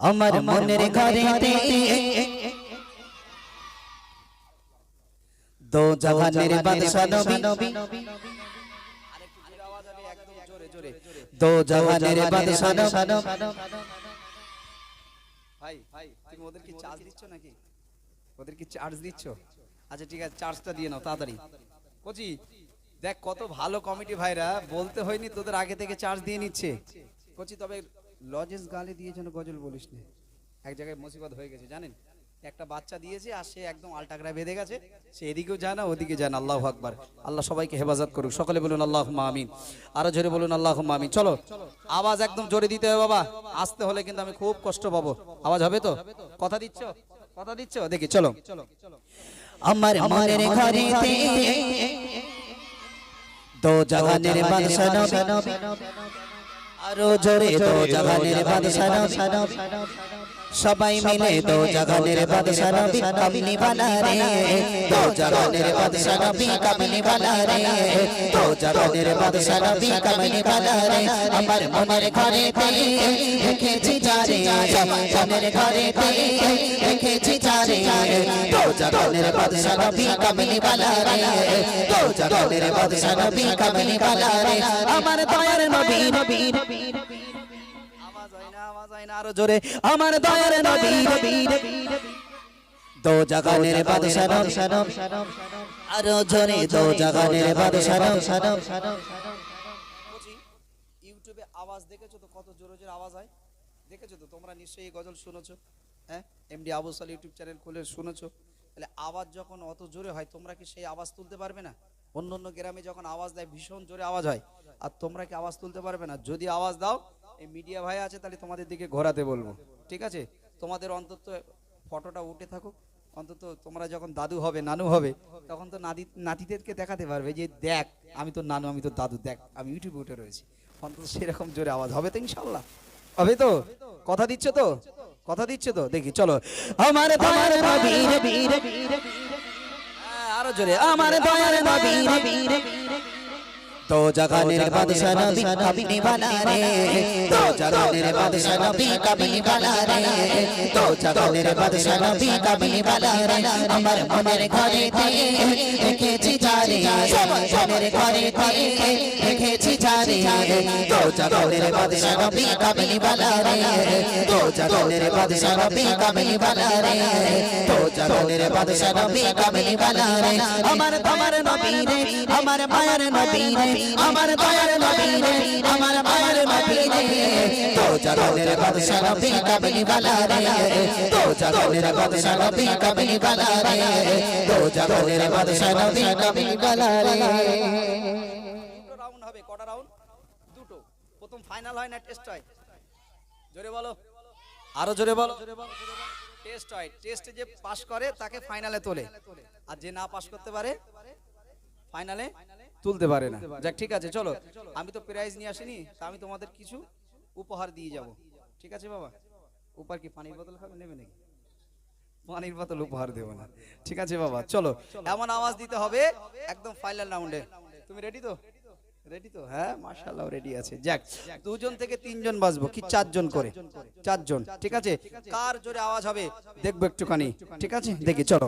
আমার মনের ঘরেতে দো জাহানের বাদশা নবী। দো জাহানের বাদশা নবী। ভাই ভাই তুমি ওদের কি চার্জ দিচ্ছ নাকি? ওদের চার্জ দিচ্ছ? আচ্ছা ঠিক আছে চার্জটা দিয়ে নাও তাড়াতাড়ি। কোচি দেখ, কত ভালো কমিটি ভাইরা। বলতে হয়নি, তোদের আগে থেকে চার্জ দিয়ে নিচ্ছে। কোচি, তবে লজেস গালে দিয়ে যেন গজল বলিস না। এক জায়গায় মুসিবত হয়ে গেছে, জানেন? একটা বাচ্চা দিয়েছে, আর সে একদম আলটাকরা বেঁধে গেছে। সে এদিকেও যায় না ওদিকে যায় না আল্লাহ আকবার। আল্লাহ সবাইকে হেফাজত করুক। সকলে বলুন আল্লাহ আমিন। আরও জোরে বলুন আল্লাহ আমিন। চলো, আওয়াজ একদম জোরে দিতে হবে, বাবা। আসতে হলে কিন্তু আমি খুব কষ্ট পাবো। আওয়াজ হবে তো? কথা দিচ্ছ? কথা দিচ্ছ? দেখি, চলো। আমার ঘরেতে দো জাহানের বাদশা নবী আরও জোরে তো জাহানের বাদশা নবী সবাই মিলে দো জাগানের বাদশা নবী কামিনী বালা রে দো জাগানের বাদশা নবী কামিনী বালা রে দো জাগানের বাদশা নবী কামিনী বালা রে আমার মনের ঘরে তে রেখেছি যারে মনের ঘরে তে রেখেছি যারে দো জাগানের বাদশা নবী কামিনী বালা রে দো জাগানের বাদশা নবী কামিনী বালা রে আমার দয়ার নবী নবী আওয়াজ না আওয়াজ হয় না আরও জোরে। আমার দয়ার নবী নবী দো জাগানের বাদশা নব। আরও জোরে দো জাগানের বাদশা নব। ইউটিউবে আওয়াজ দেখেছ তো কত জোরে জোরে আওয়াজ হয়? দেখেছ তো? তোমরা নিশ্চয়ই এই গজল শুনেছো। হ্যাঁ? এমডি আবু সাল ইউটিউব চ্যানেল খুলে শুনেছো। তাহলে আওয়াজ যখন অত জোরে হয় তোমরা কি সেই আওয়াজ তুলতে পারবে না? অন্য অন্য গ্রামে যখন আওয়াজ দেয় ভীষণ জোরে আওয়াজ হয়। আর তোমরা কি আওয়াজ তুলতে পারবে না? যদি আওয়াজ দাও এই মিডিয়া ভাই আছে তাহলে তোমাদের দিকে ঘোরাতে বলব। ঠিক আছে? তোমাদের অন্তত ফটোটা উঠে থাকুক। অন্তত তোমরা যখন দাদু হবে নানু হবে তখন তো নাতি নাতিদেরকে দেখাতে পারবে যে দেখ আমি তো নানু আমি তো দাদু দেখ আমি ইউটিউবে উঠে রয়েছি। অন্তত সেরকম জোরে আওয়াজ হবে তো ইনশাল্লাহ। হবে তো? কথা দিচ্ছ তো? কথা দিচ্ছ তো? দেখি চলো। আমার হ্যাঁ, আরও জোরে। আমার দয়ার নবী দো বাদশা নবী কামিনী বালা রে দো জাগানের বাদশা নবী কামিনী বালা রে দো জাগানের বাদশা নবী কামিনী বালা রে আমার মনের ঘরে তে রেখেছি যারে মনের ঘরে তে রেখেছি যারে দো জাগানের বাদশা নবী কামিনী বালা রে জাগানের বাদশা নবী কামিনী বাদশা নবী কামিনী বালা আমার তোমার নবী রে, আমার মায়ের নবী রে, আমার দয়ার নবী রে, আমার মায়ের নবী রে। তো নবী কামিনী তো নবী কামিনী তো নবী কামিনী কটা রাউন্ড দুটো। প্রথম ফাইনাল হয় না টেস্ট হয়। জোরে বলো। আরও জোরে বলো। টেস্ট হয়। টেস্টে যে পাস করে, তাকে ফাইনালে তোলে। আর যে না পাস করতে পারে, ফাইনালে তুলতে পারে না। যাক, ঠিক আছে, চলো। আমি তো প্রাইজ নিয়ে আসিনি, তা আমি তোমাদের কিছু উপহার দিয়ে যাব। ঠিক আছে, বাবা? উপহার কি, পানির বোতল খাবে, নেবে নাকি? পানির বোতল উপহার দেবো না। ঠিক আছে, বাবা, চলো। এমন আওয়াজ দিতে হবে, একদম ফাইনাল রাউন্ডে তুমি রেডি তো? রেডি তো? হ্যাঁ মাশাআল্লাহ রেডি আছে। যাক দুজন থেকে তিনজন বাজবো কি চারজন করে। চারজন ঠিক আছে? কার জোরে আওয়াজ হবে? দেখব একটুখানি ঠিক আছে? দেখি চলো।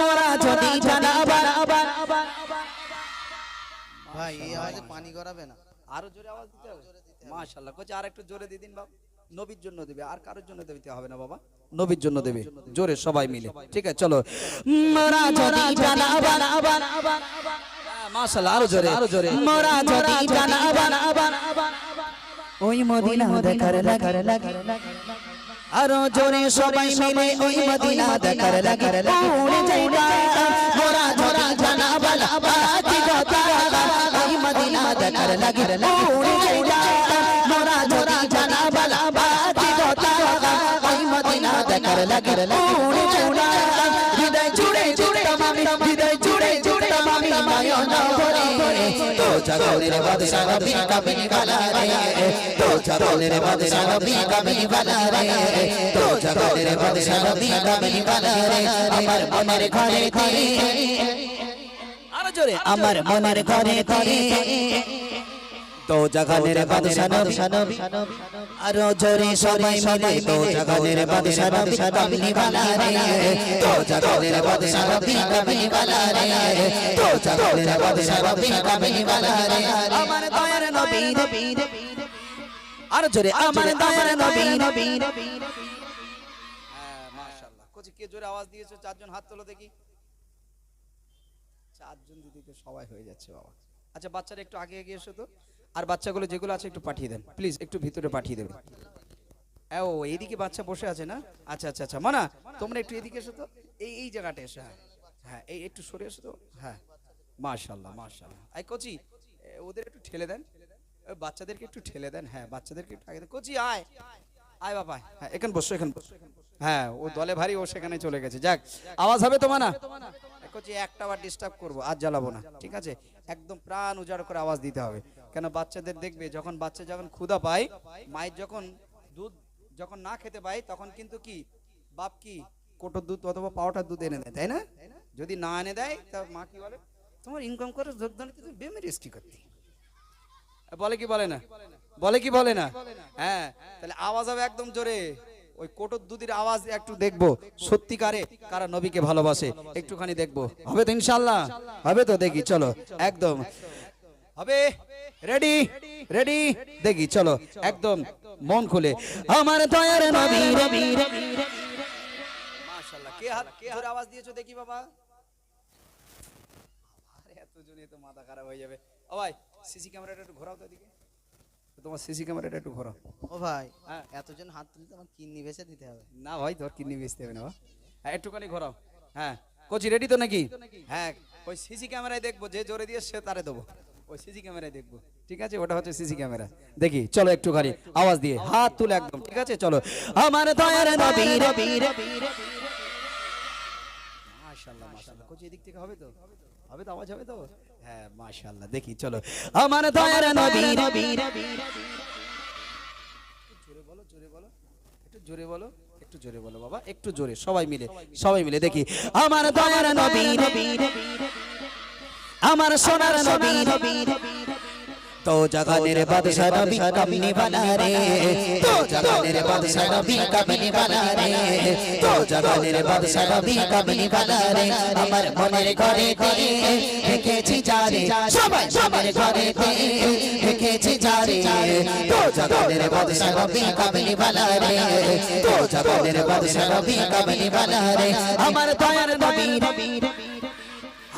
মোরা যদি জানাবা ভাই এই আওয়াজে পানি গড়াবে না? আরও জোরে আওয়াজ দিতে হবে? মাশাআল্লাহ কোচ আর একটু জোরে দিয়ে দিন বাবা নবীর জন্য দেবে আর কারোর জন্য দিতে হবে না বাবা নবীর জন্য দেবে জোরে সবাই মিলে ঠিক আছে চলো মাশাআল্লাহ আরও জোরে আরও জোরে মোরা যদি জানাবা ওই মদিনা দেখার লাগার লাগে আরও জোরে সবাই মিলে ওই মদিনা দেখার লাগার লাগে উড়ে যাইবা মোরা যদি বাতি কথা ওই মদিনা দেখার লাগে উড়ে যাইবা দেখার লাগে উড়ে যাইবা হৃদয় জুড়ে জুড়ে আমি হৃদয় জুড়ে জুড়ে আমি মায়না ভরে। তো জাগানের বাদশা নবী কামিনী বালা রে তো জাগানের বাদশা নবী কামিনী বালা রে তো জাগানের বাদশা নবী কামিনী বালা রে আমার মনের ঘরে ঘরে। আমার মনের ঘরে ঘরে। তো জাগানের বাদশা নবী। আরও জোরে সবাই মিলে তো জাগানের বাদশা নবী কামিনী বালা রে। তো জাগানের বাদশা নবী কামিনী বালা রে। তো জাগানের বাদশা নবী কামিনী বালা রে। আমার দয়ার নবী আরও জোরে আমার দয়ার নবী হ্যাঁ মাশাআল্লাহ। কোচি কে জোরে আওয়াজ দিয়েছ? চারজন হাত তোলো দেখি। চারজন দিদিকে সবাই হয়ে যাচ্ছে বাবা। আচ্ছা বাচ্চারা একটু আগে এগিয়ে এসো তো। আর বাচ্চাগুলো যেগুলো আছে একটু পাঠিয়ে দেন। প্লিজ একটু ভিতরে পাঠিয়ে দেবেন। ও, এইদিকে বাচ্চা বসে আছে না? আচ্ছা আচ্ছা আচ্ছা। মানা, তোমরা একটু এদিকে এসো তো। এই এই জায়গাটা এসো হ্যাঁ। হ্যাঁ এই, একটু সরে এসো তো। হ্যাঁ। মাশাল্লাহ মাশাল্লাহ আই, কোচি ওদের একটু ঠেলে দেন। বাচ্চাদেরকে একটু ঠেলে দেন। হ্যাঁ বাচ্চাদেরকে একটু আগে দেন। কোচি, আয়। আয়, বাবা। হ্যাঁ এখানে বসো এখানে বসো। হ্যাঁ ও দলে ভারী, ও সেখানে চলে গেছে। যাক, আওয়াজ হবে তোমার না কোচি, একটা বার ডিস্টার্ব করব আজ জ্বালাবো না। ঠিক আছে? একদম প্রাণ উজাড় করে আওয়াজ দিতে হবে। কেন বাচ্চাদের দেখবে, যখন বাচ্চা যখন ক্ষুধা পায়, মায়ের যখন দুধ যখন না খেতে পায়, তখন কিন্তু কি, বাপ কি, কোটোর দুধ অথবা পাউডার দুধ এনে দেয়, তাই না? যদি না এনে দেয়, তা মা কি বলে, তোমার ইনকাম করে যোগদান তুমি বেমেরিস কি করতে। বলে কি বলে না? বলে কি বলে না? হ্যাঁ তাহলে আওয়াজ হবে একদম জোরে। ওই কোটোর দুধের আওয়াজ একটু দেখব, সত্যিকারে কারা নবীকে ভালোবাসে, একটুখানি দেখব। হবে তো ইনশাল্লাহ? হবে তো, দেখি, চলো, একদম। হবে? রেডি রেডি দেখি চলো একদম মন খুলে। আমার দয়ার নবী রবি মাশাআল্লাহ কে হাত কে জোরে আওয়াজ দিয়েছ দেখি বাবা। আরে এত তো মাথা খারাপ হয়ে যাবে। ও ভাই সিসি ক্যামেরাটা একটু ঘোরাও তো এদিকে। তোমার সিসি ক্যামেরাটা একটু ঘোরাও। ও ভাই হ্যাঁ। এতজন হাত তুলতে আমার কিডনি বেচে দিতে হবে। না ভাই তোর কিডনি বেচতে হবে না হ্যাঁ একটুখানি ঘোরাও। হ্যাঁ কোচি রেডি তো নাকি? হ্যাঁ ওই সিসি ক্যামেরায় দেখব যে জোরে দিয়ে সে তারে দেবো। ওই সিসি ক্যামেরায় দেখব। ঠিক আছে? ওটা হচ্ছে সিসি ক্যামেরা। দেখি, চলো একটুখানি, আওয়াজ দিয়ে। হাত তুলে একদম, ঠিক আছে? চলো। আমার দয়ার নবী, রবি মাশাআল্লাহ মাশাআল্লাহ। কোচি, এদিক থেকে হবে তো? হবে তো? আওয়াজ হবে তো? হ্যাঁ মাশাআল্লাহ। দেখি, চলো। আমার দয়ার নবী, রবি জোরে বলো জোরে বলো, একটু জোরে বলো। একটু জোরে বলো, বাবা। একটু জোরে, সবাই মিলে সবাই মিলে দেখি। আমার দয়ার নবী নবী আমার সোনার নবী নবী তো জাগানের বাদশা নবী কামিনী রে তো জাগানের বাদশা নবী কামিনী রে তো জাগানের বাদশা নবী কামিনী রে আমার মনের ঘরে ঘরে রেখেছি যারে সবাই মনের ঘরে রেখেছি যারে তো জাগানের বাদশা নবী কামিনী রে তো জাগানের বাদশা নবী কামিনী রে আমার দয়ার নবী নবী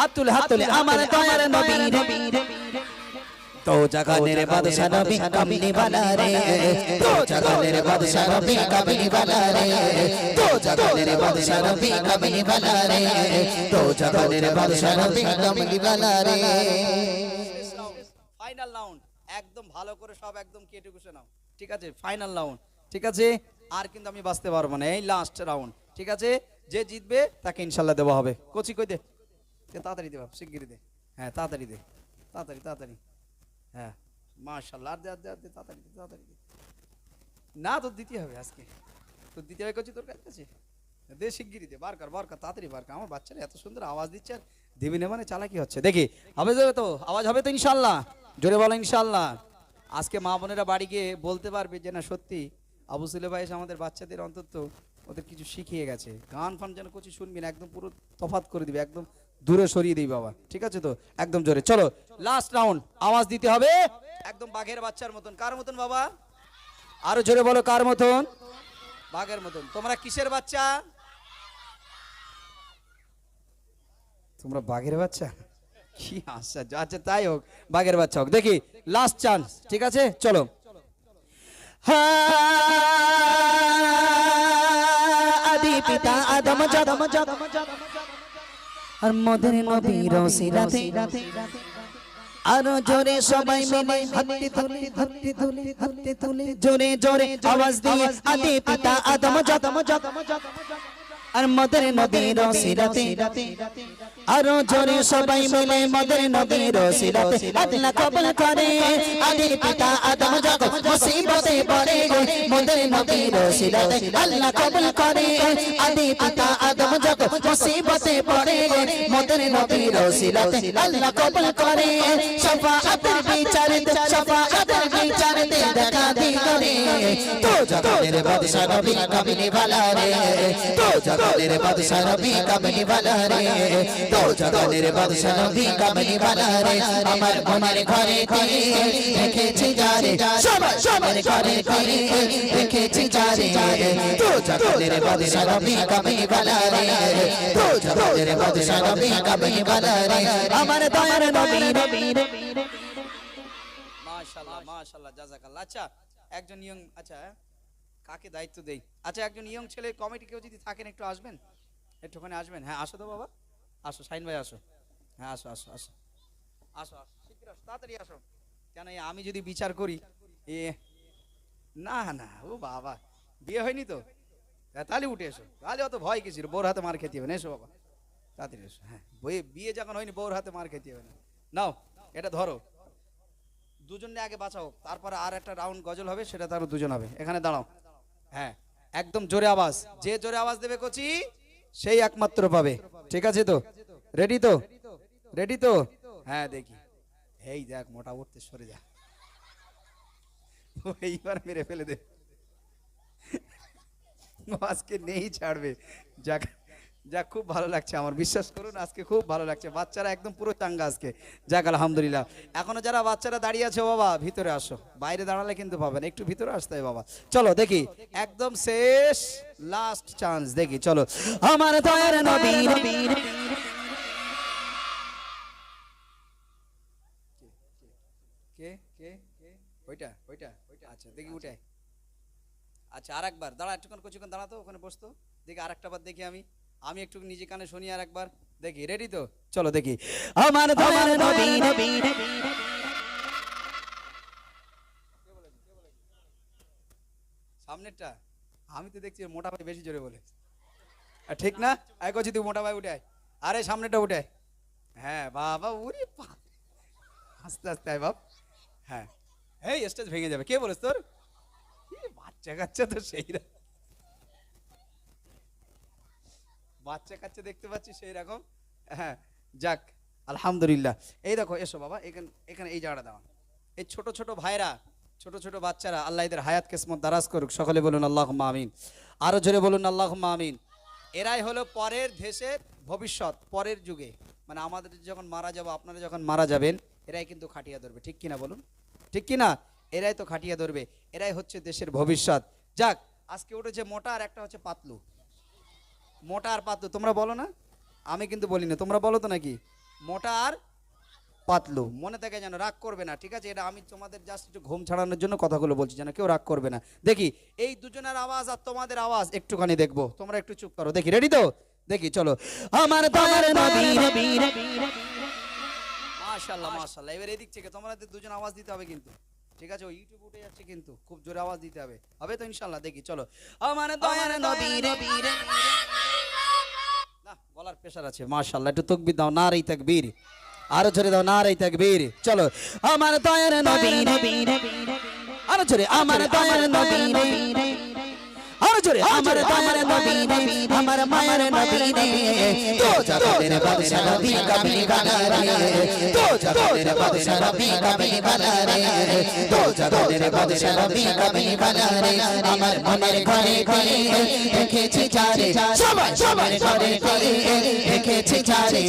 হাত তুলে আমার দয়ার নবী নবী তো জাগানের বাদশা নবী কামিনী বালা রে। তো জাগানের বাদশা নবী কামিনী বালা রে। তো জাগানের বাদশা নবী কামিনী বালা রে। তো জাগানের বাদশা নবী কামিনী বালা রে। ফাইনাল রাউন্ড একদম ভালো করে সব একদম কেটে কুসে নাও। ঠিক আছে? ফাইনাল রাউন্ড ঠিক আছে? আর কিন্তু আমি বাঁচতে পারব না। এই লাস্ট রাউন্ড ঠিক আছে? যে জিতবে তাকে ইনশাল্লাহ দেওয়া হবে। কচি কই দে? তাড়াতাড়ি দে বাপ শিগগিরি দে। হ্যাঁ তাড়াতাড়ি দে, তাড়াতাড়ি তাড়াতাড়ি। হ্যাঁ মাশাল্লাহ, আর দে আর দে তাড়াতাড়ি দে তাড়াতাড়ি দে। না, তোর দিতে হবে আজকে। তোর দিতে হবে কোচি, তোর কাছে দে শিগগিরি দে, বার কর বার কর, তাড়াতাড়ি বার কর। আমার বাচ্চারা এত সুন্দর আওয়াজ দিচ্ছে আর দেবী না মানে চালাকি হচ্ছে। দেখি, হবে যাবে তো? আওয়াজ হবে তো ইনশাল্লাহ? জোরে বলো ইনশাল্লাহ। আজকে মা বোনেরা বাড়ি গিয়ে বলতে পারবে যে, না, সত্যি, আবু সুলে ভাই এসে আমাদের বাচ্চাদের অন্তত ওদের কিছু শিখিয়ে গেছে। গান ফান যেন কিছু শুনবি না, একদম পুরো তফাত করে দিবে, একদম দূরে সরিয়ে দিই বাবা, ঠিক আছে তো? একদম জোরে। চলো লাস্ট রাউন্ড আওয়াজ দিতে হবে। একদম বাঘের বাচ্চার মতন। কার মতন বাবা? আরও জোরে বলো, কার মতন? বাঘের মতন। তোমরা কিসের বাচ্চা? তোমরা বাঘের বাচ্চা? কি আশ্চর্য। আচ্ছা তাই হোক, বাঘের বাচ্চা হোক। দেখি লাস্ট চান্স ঠিক আছে? চলো। আদি পিতা আদম জদম জদম আর মদের নবীর সিরাতে। আরও জোরে সবাই মিলে হাতে তুলে হাতে তুলে হাতে তুলে। জোরে জোরে আওয়াজ দিয়ে আদি পিতা আদম জদম জদম আর মদের নবীর সিরাতে। আরও জোরে সবাই মিলে মদের নবীর সিরাতে। আল্লাহ কবুল করে, আদির পিতা আদম যখন মুসিবতে পড়ে মদের নবীর সিরাতে। আল্লাহ কবুল করে, আদি পিতা আদম যখন মুসিবতে পড়ে মদের নবীর সিরাতে। আল্লাহ কবুল করে শফাআতের বিচারতে শফাআতের বিচারতে দেখা দি করে তো জগতের বাদশা নবী কামিনী ভালা রে তো জগতের বাদশা নবী কামিনী ভালা রে তো জগতের বাদশা নবী কামিনী ভালা রে আমার মনের ঘরে ঘরে রেখেছি যারে। সবাই সবার ঘরে ঘরে রেখেছি যারে। তো জগতের বাদশা নবী কামিনী ভালা রে তো জগতের বাদশা নবী কামিনী ভালা রে আমার দয়ার নবী নবী মাশাআল্লাহ মাশাআল্লাহ, জাযাকাল্লাহ। আচ্ছা একজন ইয়ং আচ্ছা। কাকে দায়িত্ব দেই? আচ্ছা একজন ইয়ং ছেলে কমিটি কেউ যদি থাকেন একটু আসবেন? একটুখানি আসবেন? হ্যাঁ আসো তো বাবা। আসো শাইন ভাই আসো। হ্যাঁ আসো আসো আসো। আসো আসো তাড়াতাড়ি আসো। কেন আমি যদি বিচার করি এ না না ও বাবা বিয়ে হয়নি তো? হ্যাঁ, তাহলে উঠে এসো। তাহলে অত ভয় কিছু বোর হাতে মার খেতে হবে না এসো বাবা। তাড়াতাড়ি এসো হ্যাঁ। বিয়ে যখন হয়নি বউর হাতে মার খেতে হবে না। নাও এটা ধরো। দুজনে আগে বাঁচাও তারপরে আর একটা রাউন্ড গজল হবে সেটা তারও দুজন হবে। এখানে দাঁড়াও। হ্যাঁ একদম জোরে আওয়াজ। যে জোরে আওয়াজ দেবে কচি, সেই একমাত্র পাবে। ঠিক আছে তো? রেডি তো? রেডি তো? হ্যাঁ দেখি। এই দেখ, মোটা উঠতে সরে যা। এইবার মেরে ফেলে দে। আজকে নেই ছাড়বে। যাক। যাক খুব ভালো লাগছে আমার, বিশ্বাস করুন, আজকে খুব ভালো লাগছে। বাচ্চারা একদম পুরো চাঙ্গা আজকে। যাক, আলহামদুলিল্লাহ। এখনও যারা বাচ্চারা দাঁড়িয়ে আছে বাবা, ভিতরে আসো। বাইরে দাঁড়ালে কিন্তু পাবেন, একটু ভিতরে আসতে হবে বাবা। চলো, দেখি, একদম শেষ লাস্ট চান্স দেখি, চলো। আমার কে কে কে? ওইটা ওইটা ওইটা। আচ্ছা দেখি আচ্ছা আর একবার দাঁড়া একটুক্ষণ কিছুক্ষণ দাঁড়াতো, ওখানে বসতো। দেখি আর একটা বার দেখি আমি। আমি একটু নিজে কানে শুনি আর একবার দেখি। রেডি তো? চলো দেখি। আমার সামনেরটা? আমি তো দেখছি মোটা ভাই বেশি জোরে বলে। ঠিক না? আয় করছি তুই মোটা ভাই উঠে আয়। আরে সামনেটা উঠে হ্যাঁ বাবা উরি। আস্তে আস্তে আয় বাপ। হ্যাঁ। এই স্টেজ ভেঙে যাবে। কে বলেছ তোর? বাচ্চা কাচ্চা তো সেই রকম। বাচ্চা কাচ্চা দেখতে পাচ্ছি সেই রকম হ্যাঁ যাক, আলহামদুলিল্লাহ। এই দেখো, এসো বাবা, এখানে এখানে এই জায়গাটা দাও এই ছোট ছোট ভাইরা, ছোট ছোট বাচ্চারা, আল্লাহ এদের হায়াত কিসমত দারাজ করুক। সকলে বলুন আল্লাহ মামিন আরও জোরে বলুন আল্লাহ মামিন এরাই হলো পরের দেশের ভবিষ্যৎ, পরের যুগে। মানে আমাদের যখন মারা যাব, আপনারা যখন মারা যাবেন, এরাই কিন্তু খাটিয়া ধরবে। ঠিক কিনা বলুন? ঠিক কিনা? এরাই তো খাটিয়া ধরবে। এরাই হচ্ছে দেশের ভবিষ্যৎ। যাক, আজকে উঠেছে মোটা আর একটা হচ্ছে পাতলু। মোটা আর পাতলু তোমরা বলো না? আমি কিন্তু বলি না তোমরা বলো তো নাকি? মোটা আর পাতলু মনে থাকে যেন রাগ করবে না ঠিক আছে? এটা আমি তোমাদের জাস্ট একটু ঘুম ছাড়ানোর জন্য কথাগুলো বলছি যেন কেউ রাগ করবে না। দেখি এই দুজনের আওয়াজ আর তোমাদের আওয়াজ একটুখানি দেখব তোমরা একটু চুপ করো। দেখি রেডি তো? দেখি চলো। আমার মাশাল্লাহ মাশাল্লাহ এবার এদিক থেকে তোমাদের দুজন আওয়াজ দিতে হবে কিন্তু। ঠিক আছে ও ইউটিউব উঠে যাচ্ছে কিন্তু খুব জোরে আওয়াজ দিতে হবে। হবে তো ইনশাল্লাহ দেখি চলো। আমার দয়ার নবী নবী না বলার প্রেসার আছে মাশাল্লাহ একটু তকবির দাও না রেই তাকবীর। আরও জোরে দাও না রেই তাকবীর। চলো আমার দয়ার নবী নবী আরও জোরে আমার দয়ার নবী নবী আরও জোরে আমার দয়ার নবী নবী আমার মায়ের নবী রে। তো জগতের বাদশা নবী কামলি বালা রে তো জগতের বাদশা নবী কামলি বালা রে তো জগতের বাদশা নবী কামলি বালা রে আমার মনের ঘরে ঘরে দেখেছি চারে সবাই সবার ঘরে ঘরে দেখেছি চারে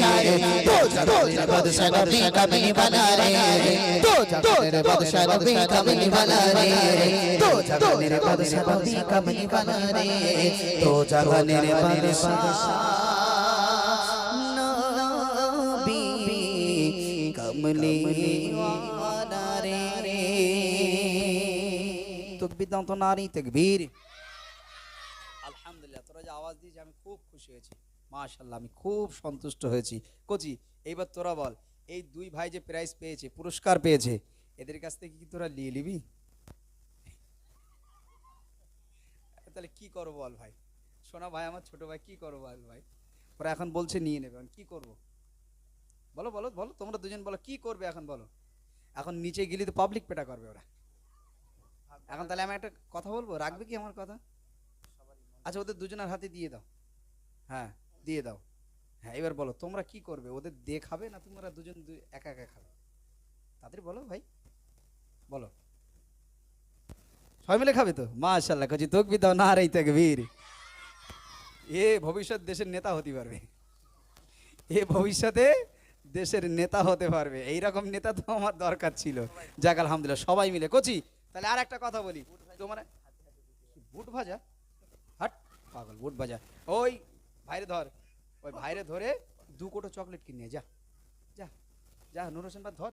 তো জগতের বাদশা নবী কামলি বালা রে তো জগতের বাদশা নবী কামলি বালা রে তো জগতের বাদশা নবী কামলি বালা তো নবী কামলি রে তকবির দাও তো না রেই আলহামদুলিল্লাহ তোরা যে আওয়াজ আমি খুব খুশি হয়েছি। মাশাল্লাহ আমি খুব সন্তুষ্ট হয়েছি। কোচি এইবার তোরা বল এই দুই ভাই যে প্রাইজ পেয়েছে পুরস্কার পেয়েছে এদের কাছ থেকে কি তোরা নিয়ে নিবি? তাহলে কি করব বল ভাই? শোনা ভাই, আমার ছোট ভাই, কি করব বল ভাই? ওরা এখন বলছে নিয়ে নেবে। কি করব? বলো বলো বলো, তোমরা দুজন বলো, কি করবে এখন বলো? এখন নিচে গেলে তো পাবলিক পেটা করবে ওরা। এখন তাহলে আমি একটা কথা বলব? রাখবে কি আমার কথা? আচ্ছা ওদের দুজনের হাতে দিয়ে দাও। হ্যাঁ দিয়ে দাও। হ্যাঁ এবার বলো, তোমরা কি করবে? ওদের দেখাবে না তোমরা দুজন একা একা খাবে? তাদের বলো ভাই। বলো। সবাই মিলে খাবে তো? মাশাল্লাহ কচি তকবি দাও, না রে তকবীর এ ভবিষ্যৎ দেশের নেতা হতে পারবে। এ ভবিষ্যতে দেশের নেতা হতে পারবে। এই রকম নেতা তো আমার দরকার ছিল। যাক, আলহামদুলিল্লাহ, সবাই মিলে। কচি, তাহলে আর একটা কথা বলি। তোমার বুট ভাজা? হাট, পাগল, বুট ভাজা। ওই ভাইরে ধর, ওই ভাইরে ধরে দু কোটো চকলেট কিনে যা। যা যা নুর হোসেন বা ধর।